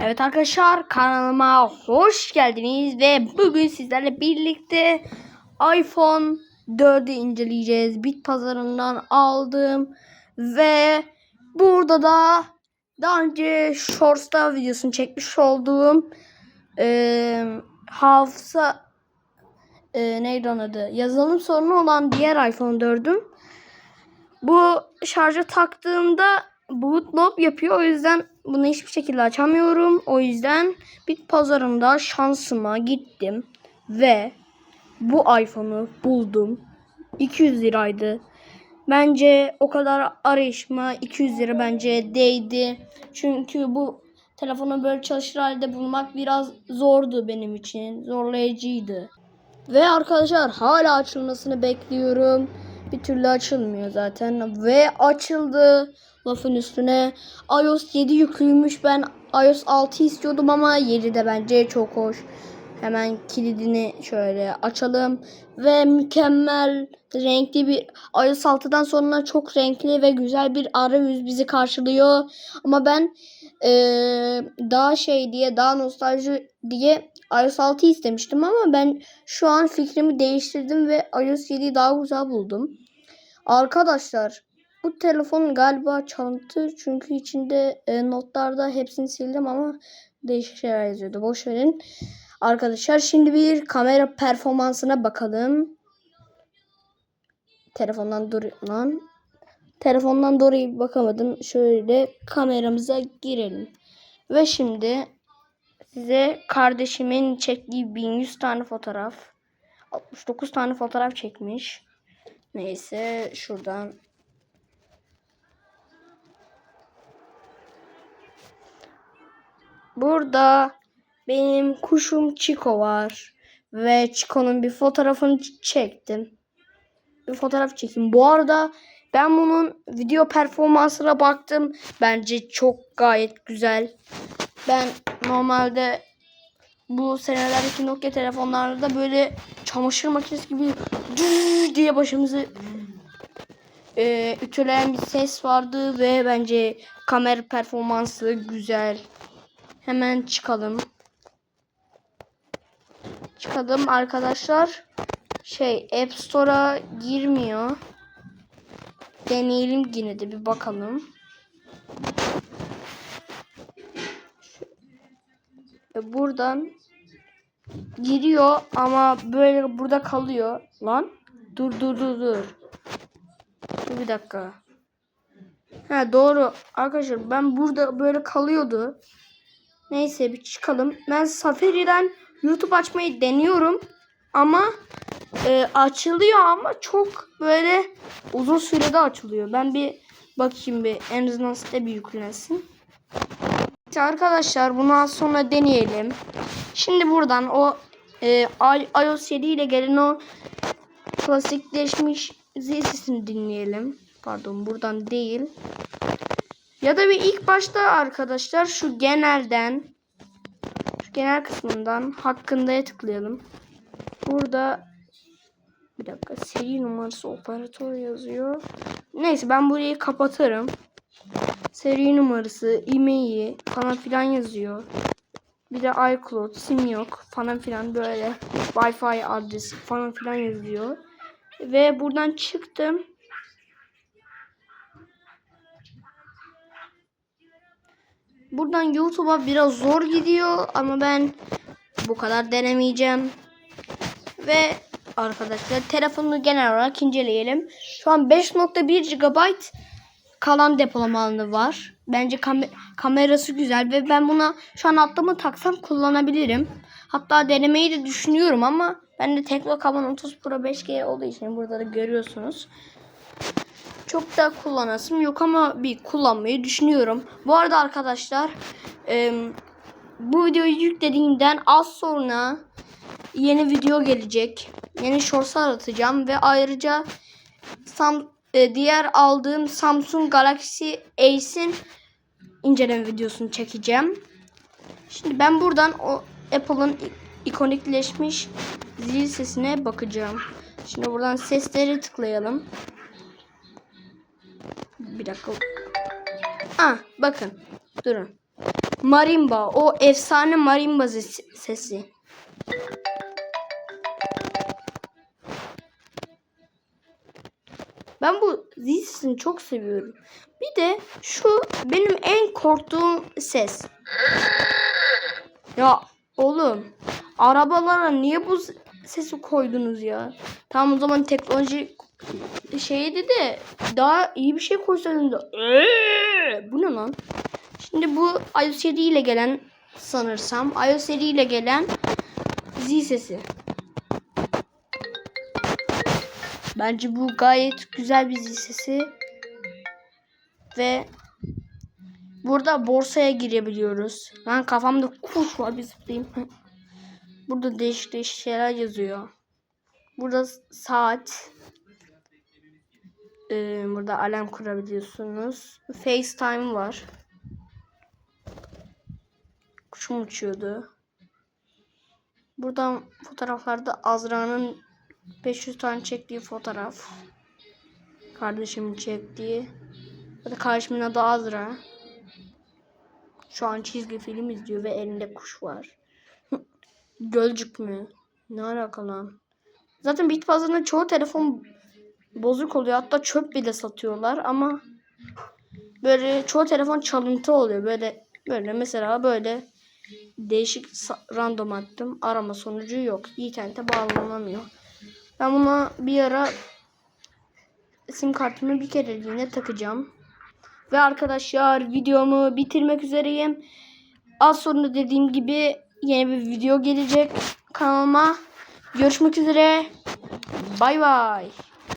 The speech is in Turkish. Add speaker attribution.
Speaker 1: Evet arkadaşlar kanalıma hoş geldiniz ve bugün sizlerle birlikte iPhone 4'ü inceleyeceğiz. Bit pazarından aldım ve burada da daha önce Shorts'ta videosunu çekmiş olduğum e, hafıza e, neydi onun adı? Yazılım sorunu olan diğer iPhone 4'üm. Bu şarja taktığımda bootloop yapıyor. O yüzden bunu hiçbir şekilde açamıyorum. O yüzden bit pazarında şansıma gittim ve bu iPhone'u buldum. 200 liraydı. Bence o kadar arayışma 200 lira bence değdi. Çünkü bu telefonu böyle çalışır halde bulmak biraz zordu benim için. Zorlayıcıydı. Ve arkadaşlar hala açılmasını bekliyorum. Bir türlü açılmıyor zaten. Ve açıldı. Lafın üstüne iOS 7 yüklüymüş. Ben iOS 6 istiyordum ama 7 de bence çok hoş. Hemen kilidini şöyle açalım. Ve mükemmel renkli bir iOS 6'dan sonra çok renkli ve güzel bir arayüz bizi karşılıyor. Ama ben eee, daha şey diye daha nostalji diye iOS 6 istemiştim ama ben şu an fikrimi değiştirdim ve iOS 7'yi daha güzel buldum. Arkadaşlar bu telefon galiba çalıntı çünkü içinde e, notlarda hepsini sildim ama değişik şeyler yazıyordu. Boş verin. Arkadaşlar şimdi bir kamera performansına bakalım. Telefondan dur lan. Telefondan doğru bakamadım. Şöyle kameramıza girelim. Ve şimdi size kardeşimin çektiği 1100 tane fotoğraf. 69 tane fotoğraf çekmiş. Neyse şuradan Burada benim kuşum Chico var. Ve Chico'nun bir fotoğrafını çektim. Bir fotoğraf çekeyim. Bu arada ben bunun video performansına baktım. Bence çok gayet güzel. Ben normalde bu senelerdeki Nokia telefonlarda böyle çamaşır makinesi gibi diye başımızı e, ütüleyen bir ses vardı ve bence kamera performansı güzel. Hemen çıkalım. Çıkalım arkadaşlar. Şey App Store'a girmiyor. Deneyelim yine de bir bakalım. Ve buradan giriyor ama böyle burada kalıyor. Lan dur dur dur dur. Dur bir dakika. Ha doğru. Arkadaşlar ben burada böyle kalıyordu. Neyse bir çıkalım. Ben Safari'den YouTube açmayı deniyorum. Ama e, açılıyor ama çok böyle uzun sürede açılıyor. Ben bir bakayım bir en azından site bir yüklensin. İşte arkadaşlar bunu az sonra deneyelim. Şimdi buradan o e, iOS 7 ile gelen o klasikleşmiş zil sesini dinleyelim. Pardon buradan değil. Ya da bir ilk başta arkadaşlar şu genelden şu genel kısmından hakkındaya tıklayalım. Burada bir dakika seri numarası operatör yazıyor. Neyse ben burayı kapatırım. Seri numarası, e-maili falan filan yazıyor. Bir de iCloud, sim yok falan filan böyle Wi-Fi adresi falan filan yazıyor. Ve buradan çıktım. Buradan YouTube'a biraz zor gidiyor ama ben bu kadar denemeyeceğim. Ve arkadaşlar telefonu genel olarak inceleyelim. Şu an 5.1 GB kalan depolama alanı var. Bence kam- kamerası güzel ve ben buna şu an atlama taksam kullanabilirim. Hatta denemeyi de düşünüyorum ama ben de Teknokamon 30 Pro 5G olduğu için burada da görüyorsunuz. Çok da kullanasım yok ama bir kullanmayı düşünüyorum. Bu arada arkadaşlar e, bu videoyu yüklediğimden az sonra yeni video gelecek. Yeni shortslar atacağım ve ayrıca Sam, e, diğer aldığım Samsung Galaxy Ace'in inceleme videosunu çekeceğim. Şimdi ben buradan o Apple'ın ikonikleşmiş zil sesine bakacağım. Şimdi buradan sesleri tıklayalım. Bir dakika. Ah bakın. Durun. Marimba. O efsane marimba ses- sesi. Ben bu zil sesini çok seviyorum. Bir de şu benim en korktuğum ses. Ya oğlum arabalara niye bu sesi koydunuz ya? Tamam o zaman teknoloji şeydi de daha iyi bir şey koysaydın da. Eee, bu ne lan? Şimdi bu iOS 7 ile gelen sanırsam iOS 7 ile gelen zil sesi. Bence bu gayet güzel bir zil. Ve burada borsaya girebiliyoruz. Ben kafamda kuş var bir zıplayayım. Burada değişik değişik şeyler yazıyor. Burada saat. Ee, burada alarm kurabiliyorsunuz. FaceTime var. Kuşum uçuyordu. Buradan fotoğraflarda Azra'nın 500 tane çektiği fotoğraf. Kardeşimin çektiği. Burada kardeşimin adı Azra. Şu an çizgi film izliyor ve elinde kuş var. Gölcük mü? Ne alaka? Zaten bit pazarında çoğu telefon bozuk oluyor. Hatta çöp bile satıyorlar ama böyle çoğu telefon çalıntı oluyor. Böyle böyle mesela böyle değişik random attım. Arama sonucu yok. İnternete bağlanamıyor. Ben buna bir ara sim kartımı bir kereliğine takacağım. Ve arkadaşlar videomu bitirmek üzereyim. Az sonra dediğim gibi yeni bir video gelecek kanalıma. Görüşmek üzere. Bay bay.